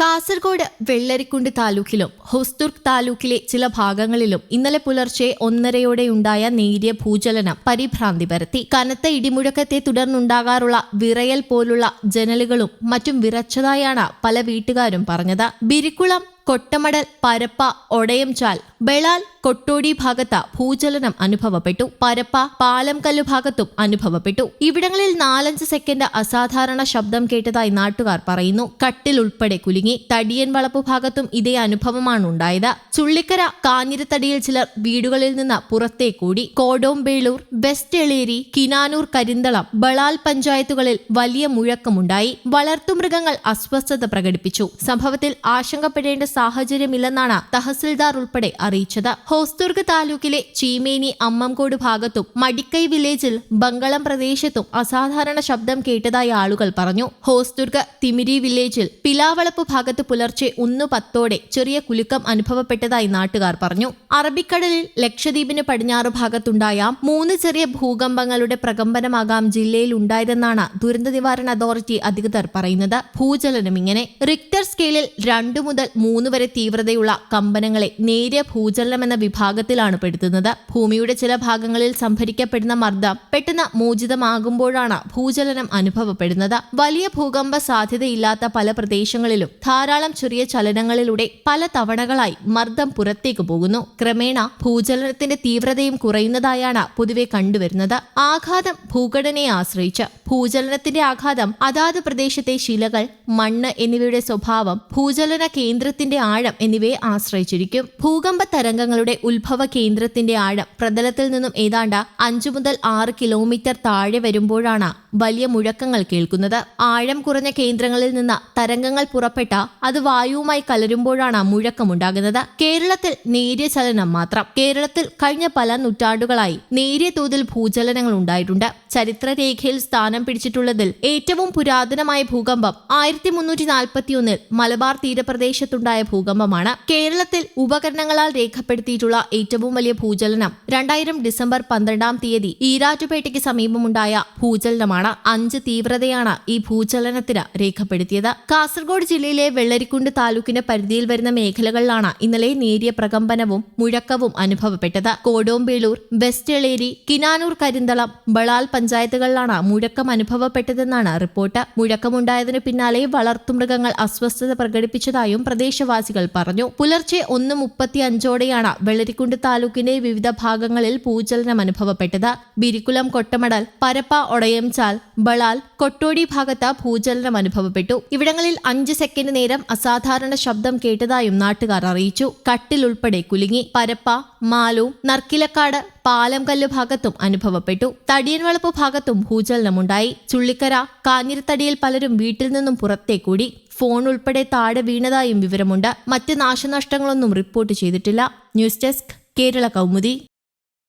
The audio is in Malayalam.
കാസർഗോഡ് വെള്ളരിക്കുണ്ട് താലൂക്കിലും ഹൊസ്തുർഗ് താലൂക്കിലെ ചില ഭാഗങ്ങളിലും ഇന്നലെ പുലർച്ചെ ഒന്നരയോടെയുണ്ടായ നേരിയ ഭൂചലനം പരിഭ്രാന്തി പരത്തി. കനത്ത ഇടിമുഴക്കത്തെ തുടർന്നുണ്ടാകാറുള്ള വിറയൽ പോലുള്ള ജനലുകളും മറ്റും വിറച്ചതായാണ് പല വീട്ടുകാരും പറഞ്ഞത്. ബിരിക്കുളം കൊട്ടമടൽ പരപ്പ ഒടയംചാൽ ബെളാൽ കൊട്ടോടി ഭാഗത്ത് ഭൂചലനം അനുഭവപ്പെട്ടു. പരപ്പ പാലംകല്ല് ഭാഗത്തും അനുഭവപ്പെട്ടു. ഇവിടങ്ങളിൽ നാലഞ്ച് സെക്കൻഡ് അസാധാരണ ശബ്ദം കേട്ടതായി നാട്ടുകാർ പറയുന്നു. കട്ടിൽ ഉൾപ്പെടെ കുലുങ്ങി. തടിയൻ വളപ്പ് ഭാഗത്തും ഇതേ അനുഭവമാണ് ഉണ്ടായത്. ചുള്ളിക്കര കാഞ്ഞിരത്തടിയിൽ ചിലർ വീടുകളിൽ നിന്ന് പുറത്തേക്കൂടി കോടോംബേളൂർ വെസ്റ്റ് എളേരി കിനാനൂർ കരിന്തളം ബളാൽ പഞ്ചായത്തുകളിൽ വലിയ മുഴക്കമുണ്ടായി. വളർത്തുമൃഗങ്ങൾ അസ്വസ്ഥത പ്രകടിപ്പിച്ചു. സംഭവത്തിൽ ആശങ്കപ്പെടേണ്ട സാഹചര്യമില്ലെന്നാണ് തഹസിൽദാർ ഉൾപ്പെടെ അറിയിച്ചത്. ഹോസ്ദുർഗ് താലൂക്കിലെ ചീമേനി അമ്മംകോട് ഭാഗത്തും മടിക്കൈ വില്ലേജിൽ ബംഗളം പ്രദേശത്തും അസാധാരണ ശബ്ദം കേട്ടതായി ആളുകൾ പറഞ്ഞു. ഹോസ്ദുർഗ് തിമിരി വില്ലേജിൽ പിലാവളപ്പ് ഭാഗത്ത് പുലർച്ചെ ഒന്ന് പത്തോടെ ചെറിയ കുലുക്കം അനുഭവപ്പെട്ടതായി നാട്ടുകാർ പറഞ്ഞു. അറബിക്കടലിൽ ലക്ഷദ്വീപിന് പടിഞ്ഞാറ് ഭാഗത്തുണ്ടായ മൂന്ന് ചെറിയ ഭൂകമ്പങ്ങളുടെ പ്രകമ്പനമാകാം ജില്ലയിൽ ഉണ്ടായതെന്നാണ് ദുരന്ത നിവാരണ അതോറിറ്റി അധികൃതർ പറയുന്നത്. ഭൂചലനം ഇങ്ങനെ. റിക്ടർ സ്കെയിലിൽ രണ്ടു മുതൽ മൂന്ന് വരെ തീവ്രതയുള്ള കമ്പനങ്ങളെ നേരിയ ഭൂചലനം എന്ന വിഭാഗത്തിലാണ് പെടുത്തുന്നത്. ഭൂമിയുടെ ചില ഭാഗങ്ങളിൽ സംഭരിക്കപ്പെടുന്ന മർദ്ദം പെട്ടെന്ന് മോചിതമാകുമ്പോഴാണ് ഭൂചലനം അനുഭവപ്പെടുന്നത്. വലിയ ഭൂകമ്പ സാധ്യതയില്ലാത്ത പല പ്രദേശങ്ങളിലും ധാരാളം ചെറിയ ചലനങ്ങളിലൂടെ പല തവണകളായി മർദ്ദം പുറത്തേക്ക് പോകുന്നു. ക്രമേണ ഭൂചലനത്തിന്റെ തീവ്രതയും കുറയുന്നതായാണ് പൊതുവെ കണ്ടുവരുന്നത്. ആഘാതം ഭൂഘടനയെ ആശ്രയിച്ച് ഭൂചലനത്തിന്റെ ആഘാതം അതാത് പ്രദേശത്തെ ശിലകൾ മണ്ണ് എന്നിവയുടെ സ്വഭാവം ഭൂചലന കേന്ദ്രത്തിന്റെ ആഴം എന്നിവയെ ആശ്രയിച്ചിരിക്കും. ഭൂകമ്പ തരംഗങ്ങളുടെ ഉത്ഭവ കേന്ദ്രത്തിന്റെ ആഴം പ്രതലത്തിൽ നിന്നും ഏതാണ്ട് അഞ്ചു മുതൽ ആറ് കിലോമീറ്റർ താഴെ വരുമ്പോഴാണ് വലിയ മുഴക്കങ്ങൾ കേൾക്കുന്നത്. ആഴം കുറഞ്ഞ കേന്ദ്രങ്ങളിൽ നിന്ന് തരംഗങ്ങൾ പുറപ്പെട്ട അത് വായുവുമായി കലരുമ്പോഴാണ് മുഴക്കമുണ്ടാകുന്നത് കേരളത്തിൽ നേരിയ ചലനം മാത്രം. കേരളത്തിൽ കഴിഞ്ഞ പല നൂറ്റാണ്ടുകളായി നേരിയ തോതിൽ ഭൂചലനങ്ങൾ ഉണ്ടായിട്ടുണ്ട്. ചരിത്രരേഖയിൽ സ്ഥാനം പിടിച്ചിട്ടുള്ളതിൽ ഏറ്റവും പുരാതനമായ ഭൂകമ്പം ആയിരത്തി മുന്നൂറ്റി നാൽപ്പത്തിയൊന്നിൽ മലബാർ തീരപ്രദേശത്തുണ്ടായ ഭൂകമ്പമാണ്. കേരളത്തിൽ ഉപകരണങ്ങളാൽ രേഖപ്പെടുത്തിയിട്ടുള്ള ഏറ്റവും വലിയ ഭൂചലനം രണ്ടായിരം ഡിസംബർ പന്ത്രണ്ടാം തീയതി ഈരാറ്റുപേട്ടയ്ക്ക് സമീപമുണ്ടായ ഭൂചലനമാണ്. അഞ്ച് തീവ്രതയാണ് ഈ ഭൂചലനത്തിന് രേഖപ്പെടുത്തിയത്. കാസർഗോഡ് ജില്ലയിലെ വെള്ളരിക്കുണ്ട് താലൂക്കിന്റെ പരിധിയിൽ വരുന്ന മേഖലകളിലാണ് ഇന്നലെ നേരിയ പ്രകമ്പനവും മുഴക്കവും അനുഭവപ്പെട്ടത്. കോടോംബേളൂർ വെസ്റ്റ് എളേരി കിനാനൂർ കരിന്തളം ബളാൽ പഞ്ചായത്തുകളിലാണ് മുഴക്കം അനുഭവപ്പെട്ടതെന്നാണ് റിപ്പോർട്ട്. മുഴക്കമുണ്ടായതിനു പിന്നാലെ വളർത്തുമൃഗങ്ങൾ അസ്വസ്ഥത പ്രകടിപ്പിച്ചതായും പ്രദേശവാസികൾ പറഞ്ഞു. പുലർച്ചെ ഒന്ന് മുപ്പത്തി അഞ്ചോടെയാണ് വെള്ളരിക്കുണ്ട് താലൂക്കിന്റെ വിവിധ ഭാഗങ്ങളിൽ ഭൂചലനം അനുഭവപ്പെട്ടത്. ബിരിക്കുലം കൊട്ടമടൽ പരപ്പ ഒടയംചാൽ ബളാൽ കൊട്ടോടി ഭാഗത്ത് ഭൂചലനം അനുഭവപ്പെട്ടു. ഇവിടങ്ങളിൽ അഞ്ച് സെക്കൻഡ് നേരം അസാധാരണ ശബ്ദം കേട്ടതായും നാട്ടുകാർ അറിയിച്ചു. കട്ടിലുൾപ്പെടെ കുലുങ്ങി പരപ്പ മാലു നർക്കിലക്കാട് പാലംകല്ല് ഭാഗത്തും അനുഭവപ്പെട്ടു. തടിയൻവളപ്പ് ഭാഗത്തും ഭൂചലനമുണ്ടായി. ചുള്ളിക്കര കാഞ്ഞിരത്തടിയിൽ പലരും വീട്ടിൽ നിന്നും പുറത്തേക്കൂടി ഫോൺ ഉൾപ്പെടെ താഴെ വീണതായും വിവരമുണ്ട്. മറ്റ് നാശനഷ്ടങ്ങളൊന്നും റിപ്പോർട്ട് ചെയ്തിട്ടില്ല. News desk Kerala Kaumudi.